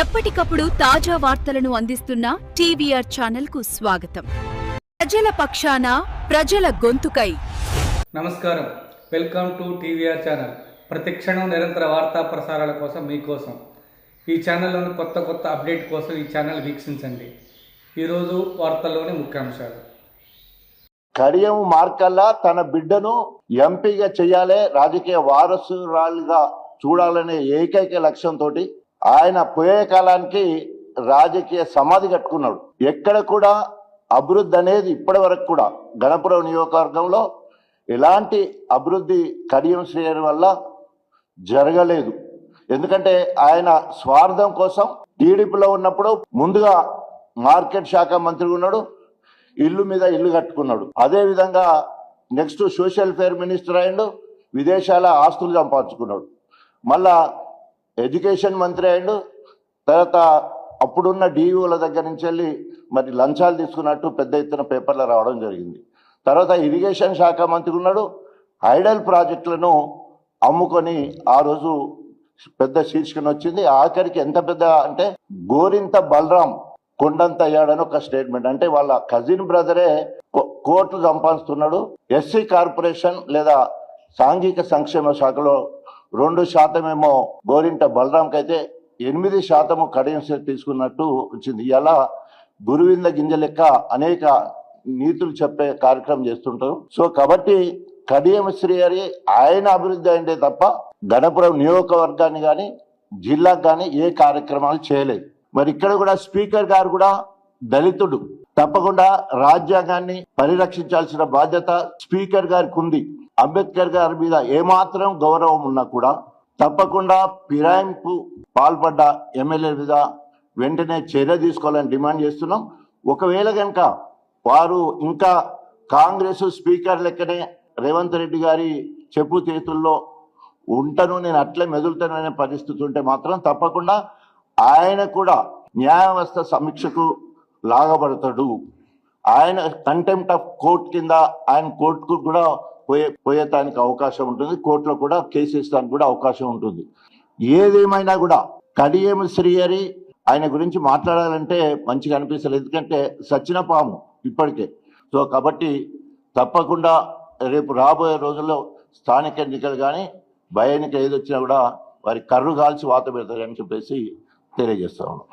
ఎప్పటికప్పుడు తాజా వార్తలను అందిస్తున్న టీవీఆర్ ఛానల్కు స్వాగతం. ప్రజల పక్షాన ప్రజల గొంతుకై. నమస్కారం. Welcome to TVR channel. ప్రతి క్షణం నిరంతర వార్తా ప్రసారాల కోసం మీకోసం. ఈ ఛానల్లోని కొత్త కొత్త అప్డేట్ కోసం ఈ ఛానల్ వీక్షించండి. ఈరోజు వార్తల్లోని ముఖ్యాంశాలు. కడియం మార్కల్లా తన బిడ్డను ఎంపీగా చేయాలి రాజకీయ వారసురాలుగా చూడాలనే ఏకైక లక్ష్యంతో ఆయన పోయే కాలానికి రాజకీయ సమాధి కట్టుకున్నాడు. ఎక్కడ కూడా అభివృద్ధి అనేది ఇప్పటి వరకు కూడా గణపురం నియోజకవర్గంలో ఎలాంటి అభివృద్ధి కడియం చేయడం వల్ల జరగలేదు. ఎందుకంటే ఆయన స్వార్థం కోసం టీడీపీలో ఉన్నప్పుడు ముందుగా మార్కెట్ శాఖ మంత్రి ఉన్నాడు ఇల్లు మీద ఇల్లు కట్టుకున్నాడు. అదే విధంగా నెక్స్ట్ సోషల్ ఫేర్ మినిస్టర్ అయిండు విదేశాల ఆస్తులు సంపాదించుకున్నాడు. మళ్ళా ఎడ్యుకేషన్ మంత్రి అయ్యాడు. తర్వాత అప్పుడున్న డిఈఓల దగ్గర నుంచి వెళ్ళి మరి లంచాలు తీసుకున్నట్టు పెద్ద ఎత్తున పేపర్లు రావడం జరిగింది. తర్వాత ఇరిగేషన్ శాఖ మంత్రి ఉన్నాడు. ఐడల్ ప్రాజెక్టులను అమ్ముకొని ఆ రోజు పెద్ద శీర్షికన వచ్చింది. ఆఖరికి ఎంత పెద్ద అంటే గోరింత బలరాం కొండంత అయ్యాడని ఒక స్టేట్మెంట్. అంటే వాళ్ళ కజిన్ బ్రదరే కో- కోర్టు సంపాదిస్తున్నాడు. ఎస్సీ కార్పొరేషన్ లేదా సాంఘిక సంక్షేమ శాఖలో రెండు శాతమేమో గోరింట బలరాంకి అయితే ఎనిమిది శాతము కడియం తీసుకున్నట్టు వచ్చింది. ఇలా గురువింద గింజ లెక్క అనేక నీతులు చెప్పే కార్యక్రమం చేస్తుంటారు. సో కాబట్టి కడియం శ్రీ గారి ఆయన అభివృద్ధి అయిందే తప్ప గణపురం నియోజకవర్గాన్ని కానీ జిల్లాకు కానీ ఏ కార్యక్రమాలు చేయలేదు. మరి ఇక్కడ కూడా స్పీకర్ గారు కూడా దళితుడు. తప్పకుండా రాజ్యాంగాన్ని పరిరక్షించాల్సిన బాధ్యత స్పీకర్ గారికి ఉంది అంబేద్కర్ గారి మీద ఏమాత్రం గౌరవం ఉన్నా కూడా తప్పకుండా ఫిరాయింపు పాల్పడ్డ ఎమ్మెల్యే మీద వెంటనే చర్య తీసుకోవాలని డిమాండ్ చేస్తున్నాం. ఒకవేళ కనుక వారు ఇంకా కాంగ్రెస్ స్పీకర్ లెక్కనే రేవంత్ రెడ్డి గారి చెప్పు చేతుల్లో ఉంటాను నేను అట్లే మెదులుతాననే పరిస్థితి ఉంటే మాత్రం తప్పకుండా ఆయన కూడా న్యాయ వ్యవస్థ సమీక్షకు లాగబడతాడు. ఆయన కంటెంప్ట్ ఆఫ్ కోర్ట్ కింద ఆయన కోర్టుకు కూడా పోయే పోయేటానికి అవకాశం ఉంటుంది కోర్టులో కూడా కేసు ఇస్తానికి కూడా అవకాశం ఉంటుంది. ఏదేమైనా కూడా కడియం శ్రీహరి ఆయన గురించి మాట్లాడాలంటే మంచిగా అనిపిస్తలేదు. ఎందుకంటే సచిన పాము ఇప్పటికే. సో కాబట్టి తప్పకుండా రేపు రాబోయే రోజుల్లో స్థానిక ఎన్నికలు కానీ భయ ఎన్నిక ఏది వచ్చినా కూడా వారి కర్రు కాల్చి వాత పెడతారని చెప్పేసి తెలియజేస్తా ఉన్నాం.